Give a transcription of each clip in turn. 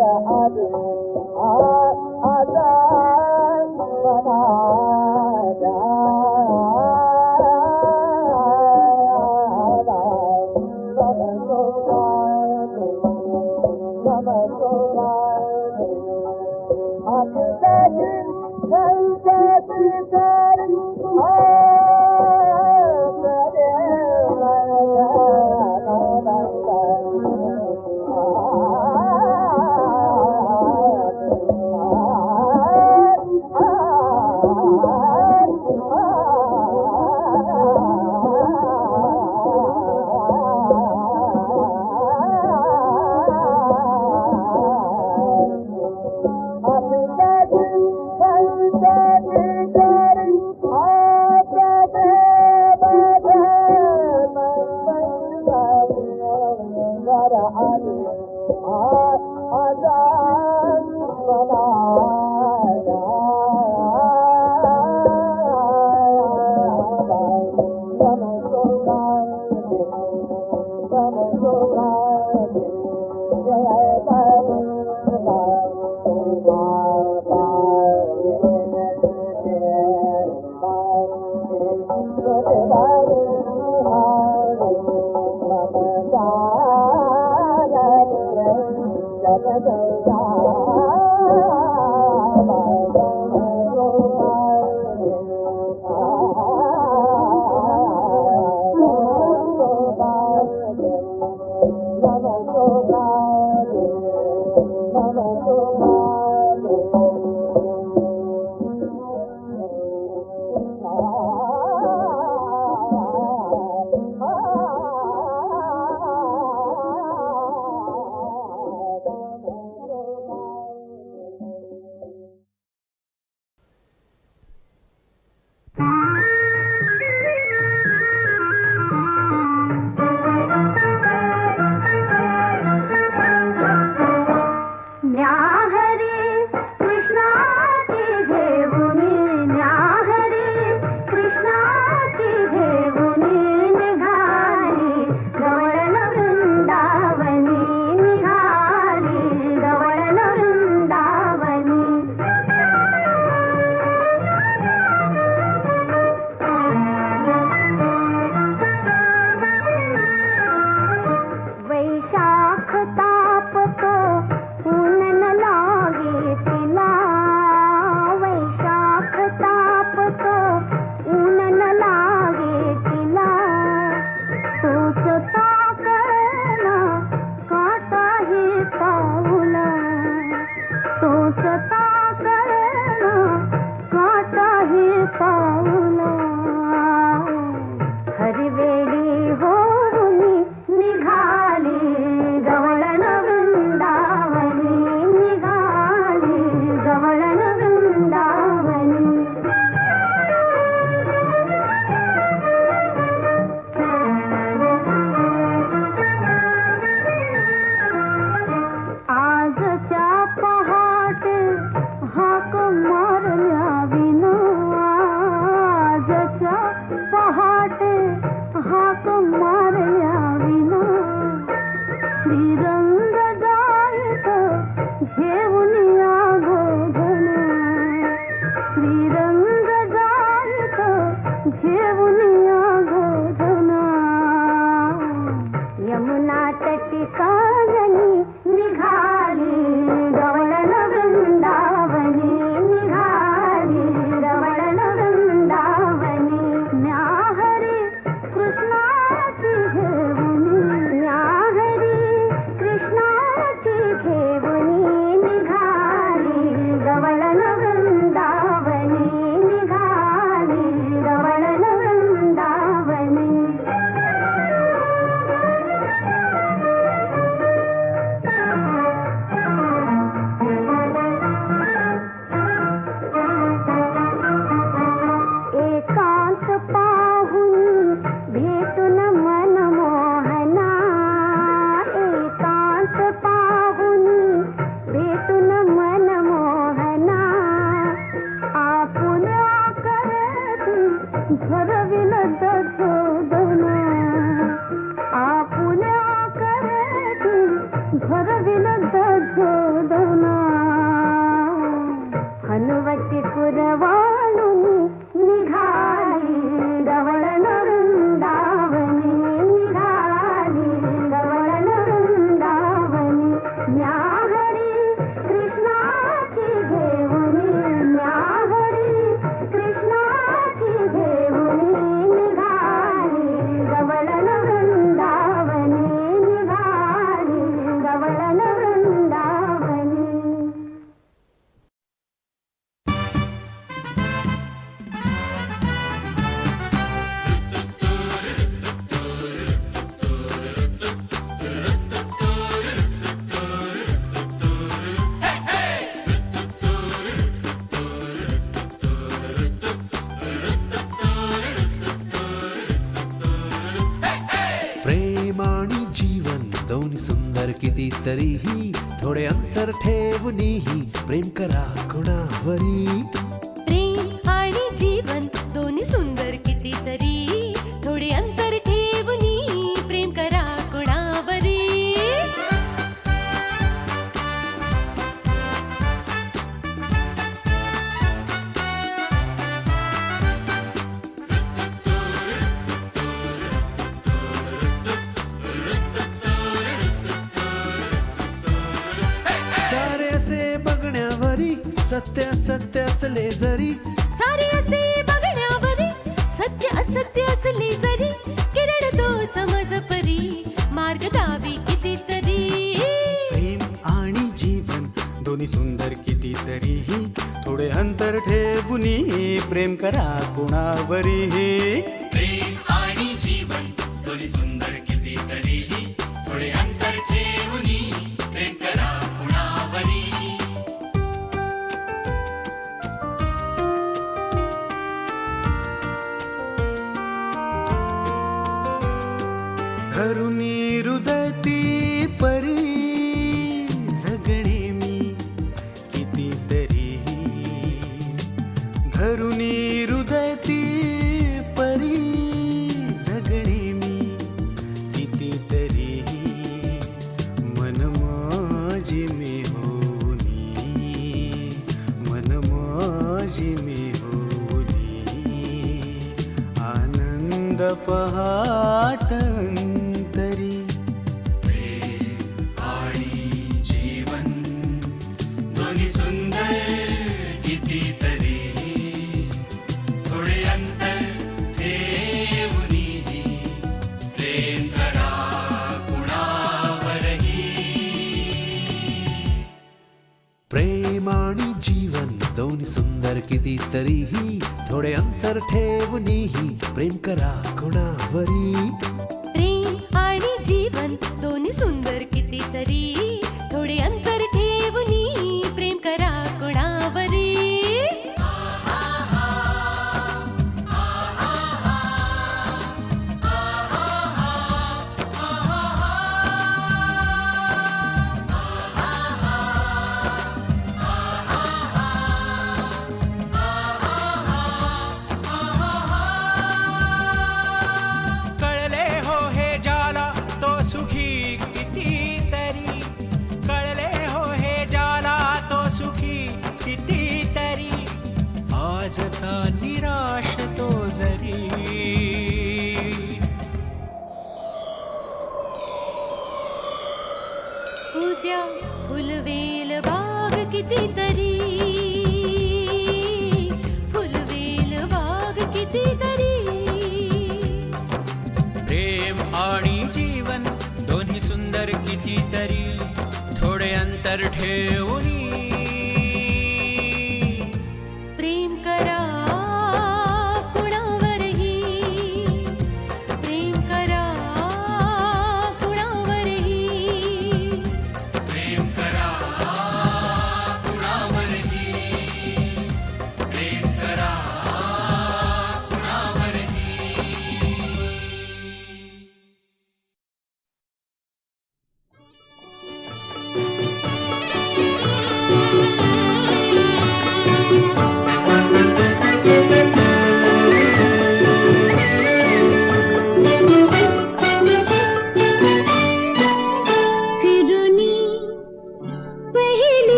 را آجي येऊन तरीही थोडे अंतर ठेवूनही प्रेम करा कुणावरी. सत्य असले जरी. सारे असे बघण्यावरी सत्य असत्य असले जरी किरण तो समज परी मार्ग दावी किती तरी प्रेम आणि जीवन दोन्ही सुंदर किती तरीही थोडे अंतर ठेवून प्रेम करा कुणावरीही. प्रेम आणि जीवन दोन्ही सुंदर ಧರುಣೀರುದತಿ तर किती तरीही थोडे अंतर ठेवूनही प्रेम करा कोणावरी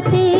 আছে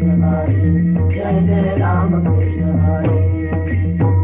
Hare Jai Jai Ram Krishna Hare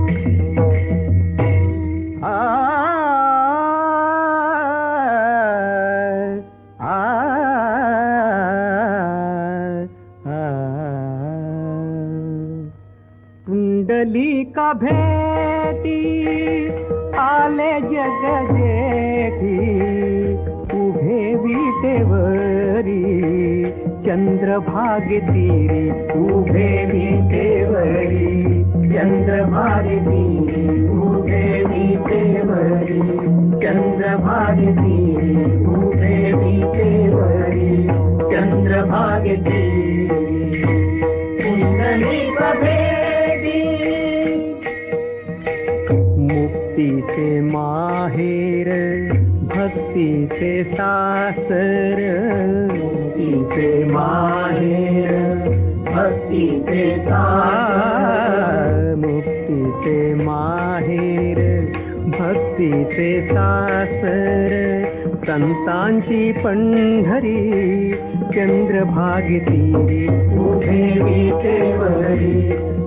भागति मुक्ति से क्तिर भक्ति से सासर। मुक्ति से मा भक्ति से सासर। मुक्ति से मार भक्ति से सासर। संतांची पंढरी चंद्रभागी तीरी उभे विटेवरी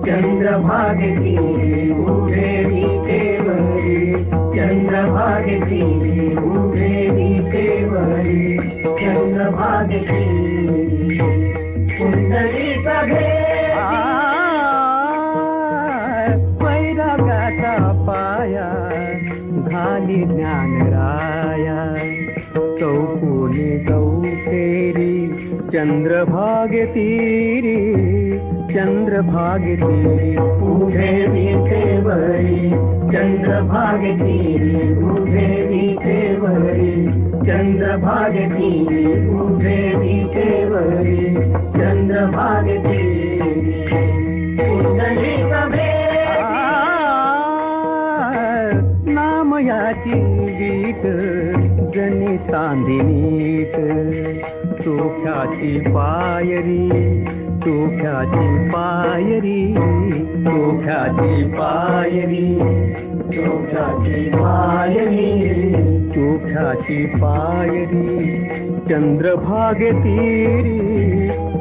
चंद्रभागे तीरी उभे विटेवरी चंद्रभागे तीरी उभे विटेवरी चंद्रभागे तीरी कुंडली वैरागाचा पाया घाली ज्ञानराया. चौकोनी चौफेरी चंद्रभागे तीरी चंद्रभागे तीरी उभे विठेवरी चंद्रभागे तीरी उभे विठेवरी चंद्रभागे तीरी उभे विठेवरी चंद्रभागे तीरी कुंडली नाम याची गीत जनी सांदिनीत चोख्याची पायरी चोख्याची पायरी चोख्याची पायरी चोख्याची पायरी चोख्याची पायरी चंद्रभागे तीरी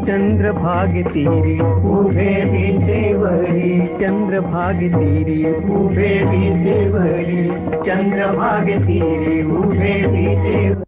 चंद्रभागे तीरी उभे विटेवरी चंद्रभागे तीरी उभे विटेवरी चंद्रभागे तीरी उभे विटेवरी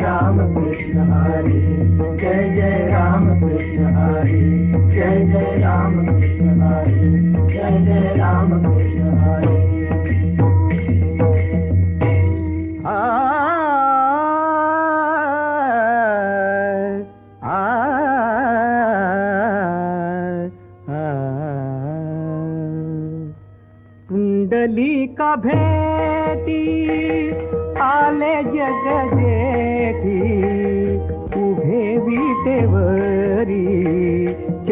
राम कृष्ण हरी जय जय राम कृष्ण हरी जय जय राम कृष्ण हरी जय जय राम कृष्ण हरी कुंडली का भेटी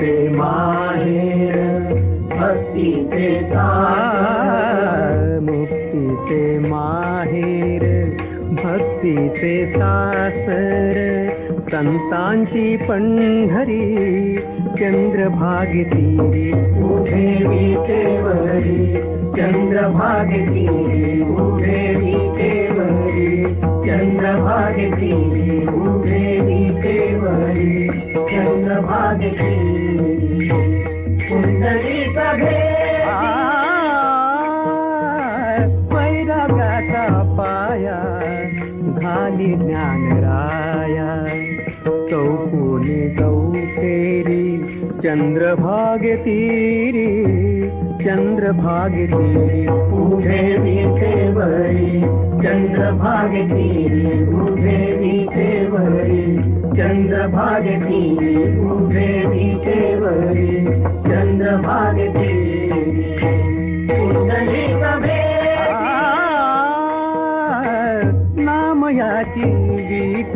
ते माहेर भक्तीचे मुक्ती ते माहेर भक्तीचे सासर। संतांची पंढरी चंद्रभागी तीरी उभे विटेवरी चंद्रभागी तीरी उभे विटेवरी चंद्रभागी तीरी उभे विटेवरी चंद्रभागे तीरी पाया घाली ज्ञानराया चौकोनी चौफेरी चंद्रभागे तीरी चंद्रभागे उभे विठेवरी चंद्रभागे तीरी उभे विठेवरी चंद्रभागे उभे विठेवरी चंद्रभागे तीरी कुंडली नाम प्रेमयाची गीत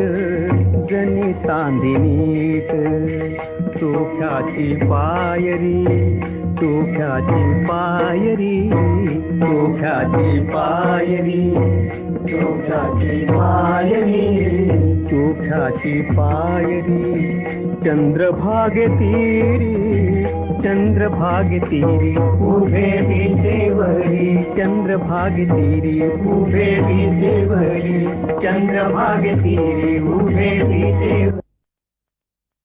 जनी सांदिनीत नीट चोख्याची पायरी चोख्याची पायरी चोख्याची पायरी चोख्याची पायरी चोख्याची पायरी. चंद्रभागे तीरी चंद्रभागे तीरी उभे विजेवरी चंद्रभागे तीरी उभे विजेवरी चंद्रभागे तीरी उभे विजेवरी